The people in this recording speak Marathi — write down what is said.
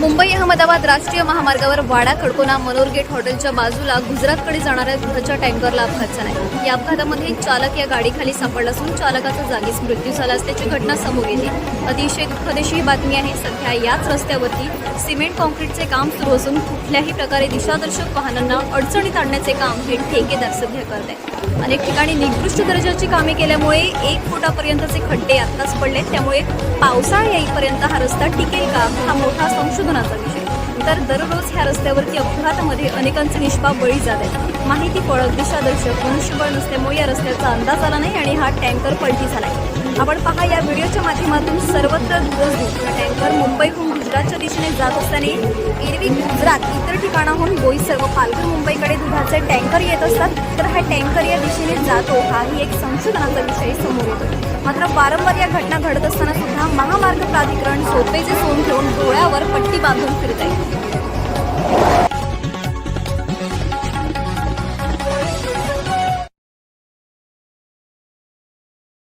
मुंबई अहमदाबाद राष्ट्रीय महामार्गावर वाडा खडकोना मनोर गेट हॉटेलच्या बाजूला गुजरातकडे जाणाऱ्या दुधाच्या टँकरला अपघात झाला या अपघातामध्ये चालक या गाडीखाली सापडला असून चालकाचा जागीच मृत्यू झाला असल्याची घटना समोर येते. अतिशय दुःखदेशी ही बातमी आहे. सध्या याच रस्त्यावरती सिमेंट कॉन्क्रीटचे काम सुरू असून कुठल्याही प्रकारे दिशादर्शक वाहनांना अडचणीत आणण्याचे काम हे ठेकेदार सध्या करत आहेत. अनेक ठिकाणी निकृष्ट दर्जाची कामे केल्यामुळे एक फुटापर्यंतचे खड्डे आत्ताच पडले त्यामुळे पावसाळा येईपर्यंत हा रस्ता टिकेल का? हा मोठा संशोधनाचा विषय. तर दररोज ह्या रस्त्यावरती अपघातामध्ये अनेकांचे निष्पाप बळी जात आहेत. माहिती पळत दिशादर्शक मनुष्यबळ नसल्यामुळे या रस्त्याचा अंदाज आला नाही आणि हा टँकर पलटी झालाय. आपण पहा या व्हिडिओच्या माध्यमातून सर्वत्र हा टँकर मुंबईहून गुजरातच्या दिशेने जात असताना एरवी गुजरात इतर ठिकाणाहून बोईसर व पालघर मुंबईकडे दुधाचे टँकर येत असतात. तर हा टँकर या दिशेने जातो हाही एक संशोधनाचा विषय समोर येतो मात्र वारंवार या घटना घडत असताना सुद्धा प्राधिकरण सोपेचे सोन ठेवून डोळ्यावर पट्टी बांधून फिरत आहे.